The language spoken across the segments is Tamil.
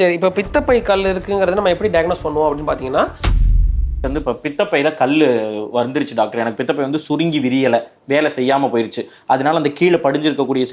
சரி இப்போ பித்தப்பை கல் இருக்குங்கிறது நம்ம எப்படி டயக்னோஸ் பண்ணுவோம் அப்படின்னு பார்த்தீங்கன்னா வந்து இப்போ பித்தப்பையில கல் வந்துருச்சு டாக்டர் எனக்கு பித்தப்பை வந்து சுருங்கி விரியலை வேலை செய்யாம போயிருச்சு. அதனால அந்த கீழே படிஞ்சிருக்கக்கூடிய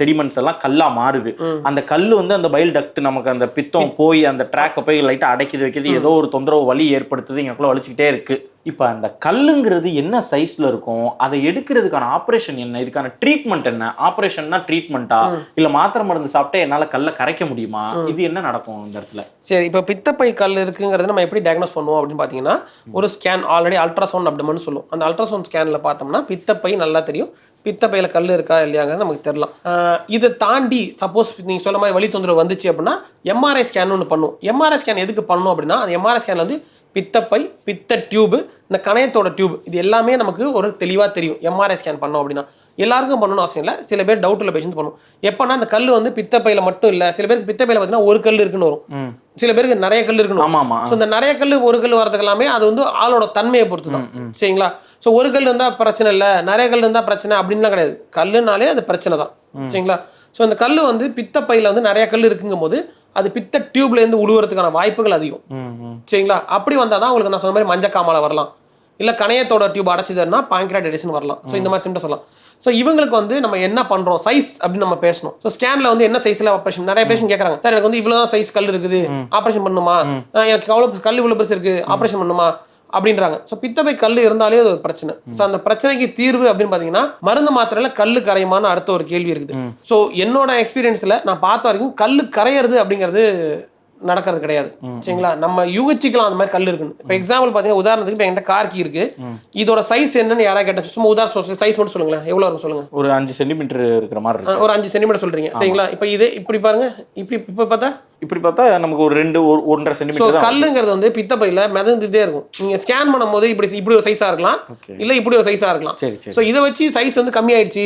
செடிமெண்ட்ஸ் எல்லாம் கல்லா மாறுது. அந்த கல் வந்து அந்த பைல் டக்ட் நமக்கு அந்த பித்தம் போய் அந்த ட்ராக்கை போய் லைட்டா அடைக்குது வைக்குது ஏதோ ஒரு தொந்தரவு வலி ஏற்படுத்துது எங்களுக்குள்ள வலிச்சுக்கிட்டே இருக்கு. இப்போ அந்த கல்லுங்கிறது என்ன சைஸ்ல இருக்கும்? அதை எடுக்கிறதுக்கான ஆப்ரேஷன் என்ன? இதுக்கான ட்ரீட்மெண்ட் என்ன? ஆப்ரேஷன்னா ட்ரீட்மெண்ட்டா இல்ல மாத்திரை மருந்து சாப்பிட்டா என்னால கல்லை கரைக்க முடியுமா? இது என்ன நடக்கும் இந்த இடத்துல? சரி இப்போ பித்தப்பை கல் இருக்குங்கிறது நம்ம எப்படி டயக்னோஸ் பண்ணுவோம் அப்படின்னு பார்த்தீங்கன்னா ஒரு ஸ்கேன் ஆல்ரெடி அல்ட்ராசவுண்ட் அப்டமன் சொல்லுவோம். அந்த அல்ட்ராசவுண்ட் ஸ்கேனில் பார்த்தோம்னா பித்தப்பை நல்லா தெரியும். பித்தப்பையில் கல் இருக்கா இல்லையாங்கிறது நமக்கு தெரியலாம். இதை தாண்டி சப்போஸ் நீங்கள் சொல்ல மாதிரி வலி தொந்தரவு வந்துச்சு அப்படின்னா எம்ஆர்ஐ ஸ்கேன் ஒன்று பண்ணுவோம் எம்ஆர்ஐ ஸ்கேன் எதுக்கு பண்ணணும் அப்படின்னா அந்த எம்ஆர்ஐ ஸ்கேனில் வந்து பித்தப்பை பித்த டியூபு இந்த கணையத்தோட டியூப் இது எல்லாமே நமக்கு ஒரு தெளிவாக தெரியும். எம்ஆர்ஐ ஸ்கேன் பண்ணோம் அப்படின்னா. எல்லாருக்கும் பண்ணணும்னு அவசியம் இல்லை. சில பேர் டவுட் உள்ள பேஷண்ட் பண்ணும். எப்போனா அந்த கல் வந்து பித்தப்பையில் மட்டும் இல்லை. சில பேருக்கு பித்தப்பையில் பார்த்தீங்கன்னா ஒரு கல் இருக்குன்னு வரும். சில பேருக்கு நிறைய கல் இருக்கணும் ஆமா ஆமா ஸோ இந்த நிறைய கல் ஒரு கல் வரதுக்கு எல்லாமே அது வந்து ஆளோட தன்மையை பொறுத்து தான். சரிங்களா? ஸோ ஒரு கல் இருந்தால் பிரச்சனை இல்லை. நிறைய கல் இருந்தால் பிரச்சனை அப்படின்லாம் கிடையாது. கல்லுனாலே அது பிரச்சனை தான். சரிங்களா? ஸோ இந்த கல் வந்து பித்தப்பையில் வந்து நிறைய கல் இருக்குங்கும் போது அது பித்த டியூப்ல இருந்து உழுவுறதுக்கான வாய்ப்புகள் அதிகம். சரிங்களா? அப்படி வந்தால் தான் உங்களுக்கு நான் சொன்ன மாதிரி மஞ்சக்காமலை வரலாம். இல்லை கணையத்தோட டியூப் அடைச்சிதுன்னா பாங்க்ராட் வரலாம். ஸோ இந்த மாதிரி சிம்டம் சொல்லலாம். ஸோ இவங்களுக்கு வந்து நம்ம என்ன பண்ணுறோம் சைஸ் அப்படின்னு நம்ம பேசணும். ஸோ ஸ்கேனில் வந்து என்ன சைஸில் ஆப்ரேஷன் நிறைய பேஷண்ட் கேட்குறாங்க சார் எனக்கு வந்து இவ்வளோ தான் சைஸ் கல் இருக்குது. ஆப்ரேஷன் பண்ணுமா? எனக்கு அவ்வளோ கல் இவ்வளோ பெருசு இருக்குது ஆப்ரேஷன் பண்ணுமா? அப்படின்றாங்க. ஸோ பித்தப்பை கல் இருந்தாலே அது ஒரு பிரச்சனை. ஸோ அந்த பிரச்சனைக்கு தீர்வு அப்படின்னு பார்த்தீங்கன்னா மருந்து மாத்திரையில கல்லு கரையுமான்னு அடுத்த ஒரு கேள்வி இருக்குது. ஸோ என்னோட எக்ஸ்பீரியன்ஸில் நான் பார்த்த வரைக்கும் கல்லு கரையிறது அப்படிங்கிறது நடக்கிறது கிடையாது. சரிங்களா? நம்ம யூகிச்சிக்கலாம் அந்த மாதிரி கல் இருக்குன்னு. இப்போ எக்ஸாம்பிள் பார்த்தீங்கன்னா உதாரணத்துக்கு இப்போ என்கிட்ட கார்கி இருக்கு. இதோட சைஸ் என்னன்னு யாராவது கேட்டா சும்மா உதாரணம் சைஸ் மட்டும் சொல்லுங்களேன். எவ்வளோ இருக்கும் சொல்லுங்க. ஒரு அஞ்சு சென்டிமீட்டர் இருக்கிற மாதிரி இருக்கு. ஒரு அஞ்சு சென்டிமீட்டர் சொல்றீங்க. சரிங்களா? இப்போ இது இப்படி பாருங்க. இப்படி இப்போ பார்த்தா? இப்படி பார்த்தா நமக்கு ஒரு ரெண்டு ஒரு ஒன்றரை சென்டிமீட்டர் கல்லுங்கிறது வந்து பித்தப்பையில் மிதந்துட்டே இருக்கும். நீங்க ஸ்கேன் பண்ணும்போது இப்படி இப்படி ஒரு சைஸா இருக்கலாம். இல்ல இப்படி ஒரு சைஸா இருக்கலாம். சரி ஸோ இதை வச்சு சைஸ் வந்து கம்மி ஆயிடுச்சு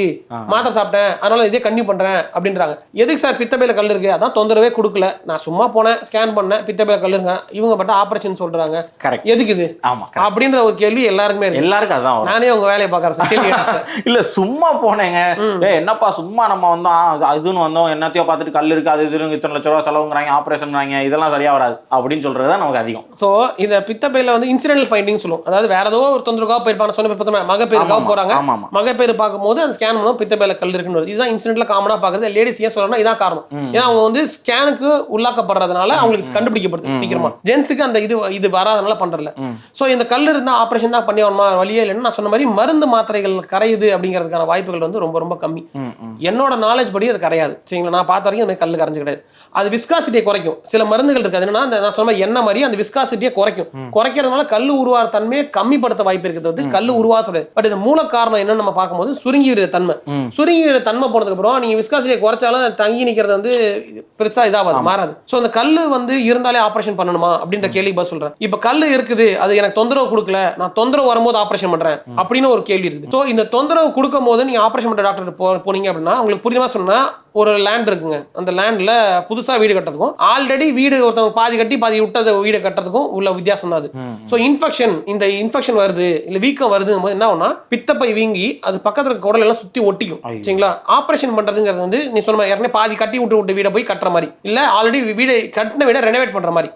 மாத்திரை சாப்பிட்டேன். அதனால இதே கண்டினியூ பண்றேன் அப்படின்றாங்க. எதுக்கு சார் பித்தப்பையில கல் இருக்கு? அதான் தொந்தரவே கொடுக்கல. நான் சும்மா போனேன். ஸ்கேன் பண்ணேன் பித்தப்பையில கல் இருங்க இவங்க பட்ட ஆபரேஷன் சொல்றாங்க. கரெக்ட் எதுக்கு இது? ஆமா. அப்படின்ற ஒரு கேள்வி எல்லாருக்குமே எல்லாருக்கும் அதான் நானே உங்க வேலையை பார்க்கறேன். இல்ல சும்மா போனேங்க. ஏ என்னப்பா சும்மா நம்ம வந்தோம். அது- இதுன்னு வந்தோம். என்னத்தையோ பார்த்துட்டு கல் இருக்கு அது இதுன்னு இத்தனை லட்ச ரூபா செலவுங்கிறாங்க ஆப்ரேஷன்றாங்க இதெல்லாம் சரியா வராது. அப்படின்னு சொல்றது தான் நமக்கு அதிகம். ஸோ இந்த பித்தப்பையில வந்து இன்சிடென்டல் ஃபைண்டிங் சொல்லுவோம். அதாவது வேற ஏதோ ஒரு தொந்தரவுக்காக போயிருப்பாங்க சொன்ன மகப்பேருக்காக போறாங்க. மகப்பேறு பார்க்கும்போது அந்த ஸ்கேன் பண்ணுவோம் பித்தப்பையில கல் இருக்குன்னு. இதுதான் இன்சிடென்ட்ல காமனா பார்க்குறது. லேடிஸ் ஏன் சொல்றேன்னா இதான் காரணம். ஏன்னா அவங்க வந்து ஸ்கேனுக்கு உள்ளாக்கப்படுறதுனால அவங்களுக்கு கண்டுபிடிக்கப்படுது சீக்கிரமா. ஜென்ஸுக்கு அந்த இது இது வராதனால பண்றதில்ல. ஸோ இந்த கல் இருந்தா ஆப்ரேஷன் தான் பண்ணி வழியே இல்லைன்னு நான் சொன்ன மாதிரி மருந்து மாத்திரைகள் கரையுது அப்படிங்கிறதுக்கான வாய்ப்புகள் வந்து ரொம்ப ரொம்ப கம்மி. என்னோட நாலேஜ் படி அது கரையாது. சரிங்களா? நான் பார்த்த வரைக்கும் எனக்கு கல் கரைஞ்சு கிடையாது. அது விஸ்காசிட்டியை குறைக்கும். சில மருந்துகள் இருக்கு. அது என்னன்னா அந்த நான் சொன்ன மாதிரி எண்ணெய் மாதிரி அந்த விஸ்காசிட்டியை குறைக்கும். குறைக்கிறதுனால கல் உருவாகிற தன்மையை கம்மிப்படுத்த வாய்ப்பு இருக்குது வந்து கல் உருவாக பட் இது மூல காரணம் என்னன்னு நம்ம பார்க்கும்போது சுருங்கி விடுற தன்மை. சுருங்கி விடுற தன்மை போனதுக்கு அப்புறம் நீங்க விஸ்காசிட்டியை குறைச்சாலும் தங்கி நிக்கிறது வந்து பெருசா இதாகாது மாறாது. ஸோ அந்த கல் வந்து இருந்தாலே ஆபரேஷன் பண்ணணுமா அப்படின்ற கேள்வி பதில் சொல்றேன். இப்போ கல் இருக்குது அது எனக்கு தொந்தரவு கொடுக்கல நான் தொந்தரவு வரும்போது ஆபரேஷன் பண்றேன் அப்படின்னு ஒரு கேள்வி இருக்குது. ஸோ இந்த தொந்தரவு கொடுக்கும் போது நீங்க ஆபரேஷன் பண்ற டாக்டர் போனீங்க அப்படின்னா உங்களுக்கு புரியுமா சொன்னா ஒரு லேண்ட் இருக்குங்க. அந்த லேண்ட்ல புதுசா வீடு கட்டுறதுக்கும் ஆல்ரெடி வீடு ஒருத்தவங்க பாதி கட்டி பாதி விட்டத வீடு கட்டுறதுக்கும் உள்ள வித்தியாசம் தான் அது. ஸோ இன்ஃபெக்ஷன் இந்த இன்ஃபெக்ஷன் வருது இல்ல வீக்கம் போது என்ன ஆகும்னா பித்தப்பை வீங்கி அது பக்கத்துல இருக்க குடல் எல்லாம் சுத்தி ஒட்டிக்கும். சரிங்களா? ஆபரேஷன் பண்றதுங்கிறது வந்து நீ சொன்ன மாதிரி ஏற்கனவே பாதி கட்டி விட்டு விட்டு வீடை போய் கட்டுற மாதிரி. இல்ல ஆல்ரெடி வீடு கட்டின வீடை ரெனோவேட் பண்ற மாதிரி.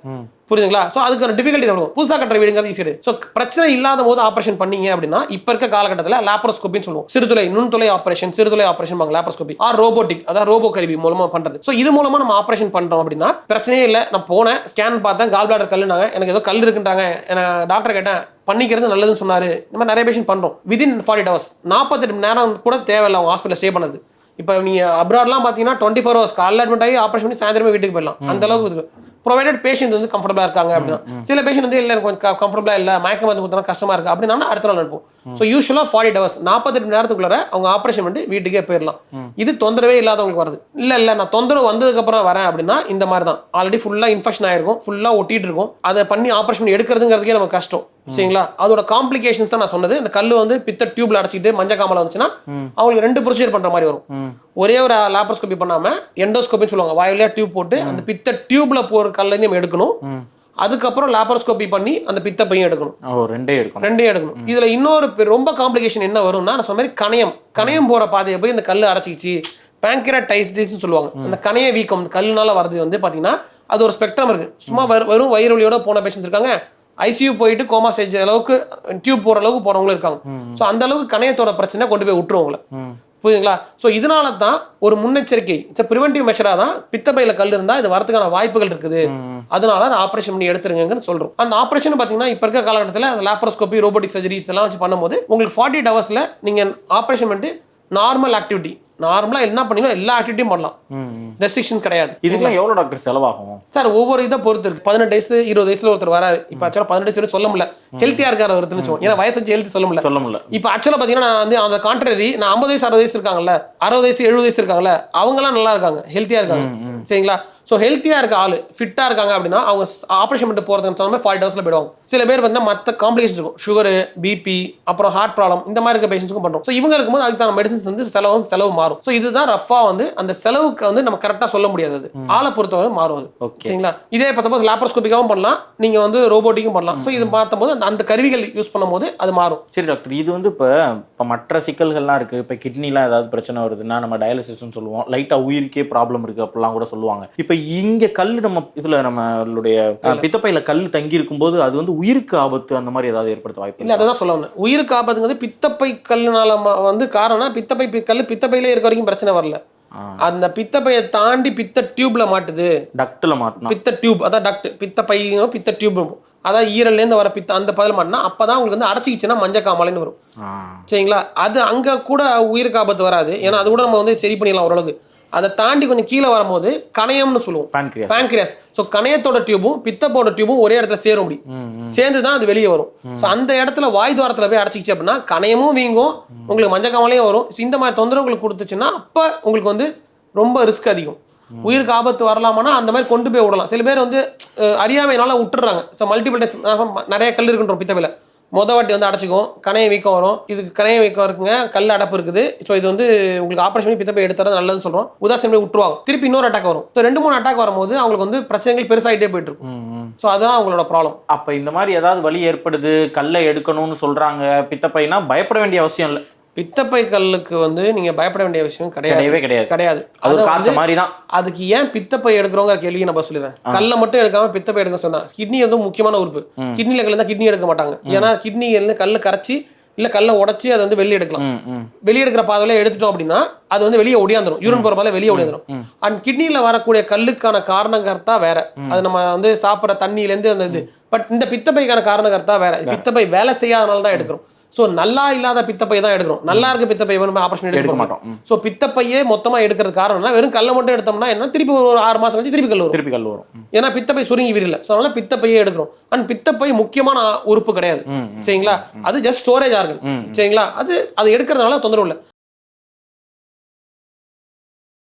புரியுதுங்களா? ஸோ அதுக்கான டிஃபிகல்ட்டி வரும் புதுசாக கட்டுற வீடுங்கிறது ஈஸியடு ஸோ பிரச்சனை இல்லாத போது ஆப்ரேஷன் பண்ணீங்க அப்படின்னா இப்போ இருக்க காலகட்டத்தில் லேப்ரோஸ்கோப்பின்னு சொல்லுவோம். சிறுதுளை நுண்துளை ஆப்ரேஷன் சிறுதுளை ஆப்ரேஷன் பாங்க லேப்ரோஸ்கோபி ஆர் ரோபோட்டிக் அதாவது ரோபோ கருவி மூலமாக பண்ணுறது ஸோ இது மூலமாக நம்ம ஆப்ரேஷன் பண்ணுறோம் அப்படின்னா பிரச்சனையே இல்லை. நான் போனேன் ஸ்கேன் பார்த்தேன் கால் பிளாடர் கல்லுனாங்க. எனக்கு ஏதோ கல் இருக்குன்றாங்க. எனக்கு டாக்டர் கேட்டேன் பண்ணிக்கிறது நல்லதுன்னு சொன்னாரு. இந்த மாதிரி நிறைய பேஷண்ட் பண்ணுறோம் விதின் ஃபார்ட்டி ஹவர்ஸ் நாற்பத்தெட்டு மணி நேரம் கூட தேவையில்லை அவங்க ஹாஸ்பிட்டல் ஸ்டே பண்ணது. இப்போ நீங்க அப்ராட்லாம் பார்த்தீங்கன்னா டுவெண்ட்டி ஃபோர் ஹவர்ஸ் காலைல அட்மிட் ஆகி ஆப்ரேஷன் பண்ணி சாயந்தரமே வீட்டுக்கு போயிடலாம். அந்த அளவுக்கு ப்ரொவைடட் பேஷண்ட் வந்து கம்ஃபர்டபுளாக இருக்காங்க அப்படின்னா. சில பேஷண்ட் வந்து இல்லை எனக்கு கொஞ்சம் கம்ஃபர்டபுளாக இல்லை. மயக்க மருந்து கொடுத்தா கஷ்டமா இருக்கு. அப்படின்னா அடுத்த நாள் அனுப்புவோம் ஸோ யூஸ்வலாக ஃபார்ட்டி ஹவர்ஸ் நாற்பத்தெட்டு மணி நேரத்துக்குள்ளார அவங்க ஆப்ரேஷன் பண்ணிட்டு வீட்டுக்கே போயிடலாம். இது தொந்தரவே இல்லாதவங்களுக்கு வருது. இல்லை இல்லை. நான் தொந்தரவு வந்ததுக்கப்புறம் வரேன் அப்படின்னா இந்த மாதிரி தான். ஆல்ரெடி ஃபுல்லாக இன்ஃபெக்ஷன் ஆயிருக்கும். ஃபுல்லாக ஒட்டிட்டு இருக்கும். அதை பண்ணி ஆப்ரேஷன் பண்ணி எடுக்கிறதுங்கிறதுக்கே நமக்கு கஷ்டம். சரிங்களா? அதோட காம்ப்ளிகேஷன்ஸ் தான் நான் சொன்னது. இந்த கல் வந்து பித்த டியூப்ல அடைச்சிட்டு மஞ்சள் காமலை வந்துச்சுன்னா அவங்களுக்கு ரெண்டு ப்ரொசீஜர் பண்ற மாதிரி வரும். ஒரே ஒரு லாப்ரோஸ்கோபி பண்ணாம எண்டோஸ்கோபின்னு சொல்லுவாங்க. வாயிலே டியூப் போட்டு அந்த பித்த டியூப்ல போற கல்லையும் நம்ம எடுக்கணும். அதுக்கப்புறம் லாப்ரோஸ்கோபி பண்ணி அந்த பித்த பையன் எடுக்கணும் ரெண்டே எடுக்கணும். ரெண்டையும் எடுக்கணும். இதுல இன்னொரு ரொம்ப காம்ப்ளிகேஷன் என்ன வரும்னா நான் சொன்ன மாதிரி கணையம். கணையம் போற பாதையை போய் இந்த கல் அடைச்சிக்கிச்சு. பேங்க்ராடைட்டிஸ் சொல்லுவாங்க. அந்த கணைய வீக்கம் கல்லுனால வரது வந்து பாத்தீங்கன்னா அது ஒரு ஸ்பெக்ட்ரம் இருக்கு. சும்மா வெறும் வயிறு வலியோட போன பேஷன்ஸ் இருக்காங்க. ஐசியூ போயிட்டு கோமா ஸ்டேஜ் அளவுக்கு டியூப் போற அளவுக்கு போறவங்களும் இருக்காங்க. ஸோ அந்த அளவுக்கு கணையத்தோட பிரச்சனை கொண்டு போய் விட்டுரும் உங்களை புரியுதுங்களா? ஸோ இதனால தான் ஒரு முன்னெச்சரிக்கை. இட்ஸ் ப்ரிவென்டிவ் மெஷராக தான் பித்தப்பையில கல் இருந்தால் இது வரதுக்கான வாய்ப்புகள் இருக்குது. அதனால அதை ஆப்ரேஷன் பண்ணி எடுத்துருங்கன்னு சொல்றோம். அந்த ஆப்ரேஷன் பார்த்தீங்கன்னா இப்போ இருக்க காலகட்டத்தில் அந்த லேப்ரோஸ்கோபி ரோபோட்டிக் சர்ஜரிஸ் இதெல்லாம் வச்சு பண்ணும்போது உங்களுக்கு ஃபார்ட்டி ஹவர்ஸில் நீங்கள் ஆப்ரேஷன் பண்ணிட்டு நார்மல் ஆக்டிவிட்டி நார்மலாக என்ன பண்ணீங்களோ எல்லா ஆக்டிவிட்டியும் பண்ணலாம். ரெஸ்ட்ரிக்ஷன்ஸ் கிடையாது. இதுக்கெல்லாம் எவ்வளவு டாக்டர் செலவாகும்? சார் ஒவ்வொரு இதை பொறுத்து இருக்கு. பதினெட்டு வயசு இருபது வயசுல ஒருத்தர் வராரு. இப்போ ஆக்சுவலாக பதினெட்டு வயசு சொல்ல முடியல. ஹெல்த்தியா இருக்காரு ஒருத்தர் வச்சுக்கோங்க. ஏன்னா வயசு வச்சு ஹெல்த் சொல்ல முடியல. சொல்ல முடியல. இப்போ ஆக்சுவலாக பார்த்தீங்கன்னா நான் வந்து அந்த கான்ட்ரரி நான் ஐம்பது வயசு அறுபது வயசு இருக்காங்கல்ல. அறுபது வயசு எழுபது வயசு இருக்காங்கல்ல. அவங்கலாம் நல்லா இருக்காங்க. ஹெல்த்தியா இருக்காங்க. சரிங்களா? ஸோ ஹெல்த்தியா இருக்க ஆளு ஃபிட்டா இருக்காங்க அப்படின்னா அவங்க ஆப்ரேஷன் பண்ணிட்டு போறதுக்கு தகுந்த மாதிரி ஃபார்ட்டி ஹவர்ஸ்ல போயிடுவாங்க. சில பேர் வந்து மற்ற காம்ப்ளிகேஷன் இருக்கும். சுகரு பிபி அப்புறம் ஹார்ட் ப்ராப்ளம் இந்த மாதிரி இருக்க பேஷண்ட்ஸ்க்கும் பண்றோம். ஸோ இவங்க இருக்கும்போது அதுக்கான மெடிசன்ஸ் வந்து செலவும் செலவு மாறும். ஸோ இதுதான் ரஃபா வந்து அந்த செலவுக்கு வந்து நம்ம கரெக்டாக சொல்ல முடியாது அது. ஆளை பொறுத்தவரை மாறும் அது. சரிங்களா? இதே இப்போ சப்போஸ் லேப்ரோஸ்கோபிக்காகவும் பண்ணலாம். நீங்க வந்து ரோபோட்டிக்கும் பண்ணலாம். ஸோ இது பார்த்தும் போது அந்த- கருவிகள் யூஸ் பண்ணும்போது அது மாறும். சரி டாக்டர் இது வந்து இப்போ இப்போ மற்ற சிக்கல்கள்லாம் இருக்கு. இப்போ கிட்னிலாம் ஏதாவது பிரச்சனை வருதுன்னா நம்ம டயாலிசிஸ்னு சொல்லுவோம். லைட்டா உயிருக்கே ப்ராப்ளம் இருக்கு அப்படிலாம் கூட சொல்லுவாங்க. இப்போ இங்க கல் நம்ம இதுல நம்மளுடைய பித்தப்பையில கல் தங்கி இருக்கும்போது அது வந்து உயிருக்கு ஆபத்து அந்த மாதிரி ஏதாவது ஏற்படுத்த வாய்ப்பு இல்ல இருக்கா? அதை தான் சொல்ல வந்தேன். உயிருக்கு ஆபத்துங்கிறது பித்தப்பை கல்லுனால வந்து காரணம் பித்தப்பை கல்லு பித்தப்பையிலே இருக்க வரைக்கும் பிரச்சனை வரல. அந்த பித்தப்பையை தாண்டி பித்த டியூப்ல மாட்டுது. டக்ட்ல மாட்டினா? பித்த டியூப் அதான் டக்ட். பித்தப்பை பித்த டியூப் அதான் ஈரல்ல இருந்து வர பித்த அந்த பதில் மாட்டினா அப்பதான் உங்களுக்கு வந்து அடைச்சிக்கிச்சுன்னா மஞ்சள் காமாலைன்னு வரும். சரிங்களா? அது அங்க கூட உயிருக்கு ஆபத்து வராது. ஏன்னா அது கூட நம்ம வந்து சரி பண்ணிடலாம் ஓரளவுக்கு. அதை தாண்டி கொஞ்சம் கீழே வரும்போது கணையம்னு சொல்லுவோம். பேங்க்ரியாஸ் ஸோ கணையத்தோட டியூபும் பித்தப்போட டியூபும் ஒரே இடத்துல சேரும் அப்படி. ம், ம். சேர்ந்து தான் அது வெளியே வரும். ஸோ அந்த இடத்துல வாய் துவாரத்தில் போய் அடைச்சிக்கிச்சு அப்படின்னா கணையமும் வீங்கும் உங்களுக்கு மஞ்சள் காமலையும் வரும் இந்த மாதிரி தொந்தரவுகள் கொடுத்துச்சுன்னா அப்போ உங்களுக்கு வந்து ரொம்ப ரிஸ்க் அதிகம். உயிருக்கு ஆபத்து வரலாமான்னா அந்த மாதிரி கொண்டு போய் விடலாம். சில பேர் வந்து அறியாமையினால விட்டுறாங்க. ஸோ மல்டிபிள் டைஸ் நிறைய கல் இருக்குன்றோம் பித்தவையில் மொத வாட்டி வந்து அடைச்சிக்கும் கணைய வீக்கம் வரும். இதுக்கு கணைய வீக்கம் இருக்குங்க. கல் அடப்பு இருக்குது. ஸோ இது வந்து உங்களுக்கு ஆப்ரேஷன் பண்ணி பித்தப்பை எடுத்துறது நல்லதுன்னு சொல்றோம். உதாசீனம் பண்ணி விட்டுருவாங்க. திருப்பி இன்னொரு அட்டாக் வரும். ஸோ ரெண்டு மூணு அட்டாக் வரும்போது அவங்களுக்கு வந்து பிரச்சனைகள் பெருசாகிட்டே போயிட்டு இருக்கும். ஸோ அதுதான் அவங்களோட ப்ராப்ளம் அப்ப இந்த மாதிரி ஏதாவது வலி ஏற்படுது? கல்லை எடுக்கணும்னு சொல்றாங்க. பித்தப்பைனா பயப்பட வேண்டிய அவசியம் இல்லை. பித்தப்பை கல்லுக்கு வந்து நீங்க பயப்பட வேண்டிய விஷயம் கிடையாது. கிடையாது. கிடையாது. அது காய்ச்ச மாதிரி தான் அதுக்கு ஏன் பித்தப்பை எடுக்கிறோங்கிற கேள்வியை நான் சொல்லிடுறேன். கல்லை மட்டும் எடுக்காம பித்தப்பை எடுக்க சொன்னா கிட்னி வந்து முக்கியமான உறுப்பு. கிட்னில கல் தான் கிட்னி எடுக்க மாட்டாங்க. ஏன்னா கிட்னி கல்ல கரைச்சி இல்ல கல்லை உடைச்சி அதை வந்து வெளியே எடுக்கலாம். ம், ம். வெளியே எடுக்கிற பாதையில எடுத்துட்டோம் அப்படின்னா அது வந்து வெளியே ஒடியாந்துரும். யூரின் போற பாதையில வெளியே ஒடியாந்துரும். அண்ட் கிட்னில வரக்கூடிய கல்லுக்கான காரணகர்த்தா வேற. அது நம்ம வந்து சாப்பிட்ற தண்ணியில இருந்து அந்த இது. பட் இந்த பித்தப்பைக்கான காரணகர்த்தா வேற. பித்தப்பை வேலை செய்யாதனால தான் எடுக்கிறோம். ஸோ நல்லா இல்லாத பித்தப்பை தான் எடுக்கிறோம். நல்லா இருக்க பித்தப்பை நம்ம ஆபரேஷன் எடுக்க மாட்டோம். ஸோ பித்தப்பையே மொத்தமா எடுக்கிறது காரணம்னா வெறும் கல்லை மட்டும் எடுத்தோம்னா என்ன? திருப்பி ஒரு ஆறு மாசம் கழிச்சு திருப்பி கல் வரும். திருப்பி கல் வரும். ஏன்னா பித்தப்பை சுருங்கி விரியல ஸோ அதனால பித்தப்பையே எடுக்கிறோம். அண்ட் பித்தப்பை முக்கியமான உறுப்பு கிடையாது. சரிங்களா? அது ஜஸ்ட் ஸ்டோரேஜ் ஆர்கன். சரிங்களா? அது அது எடுக்கிறதுனால தொந்தரவு இல்லை.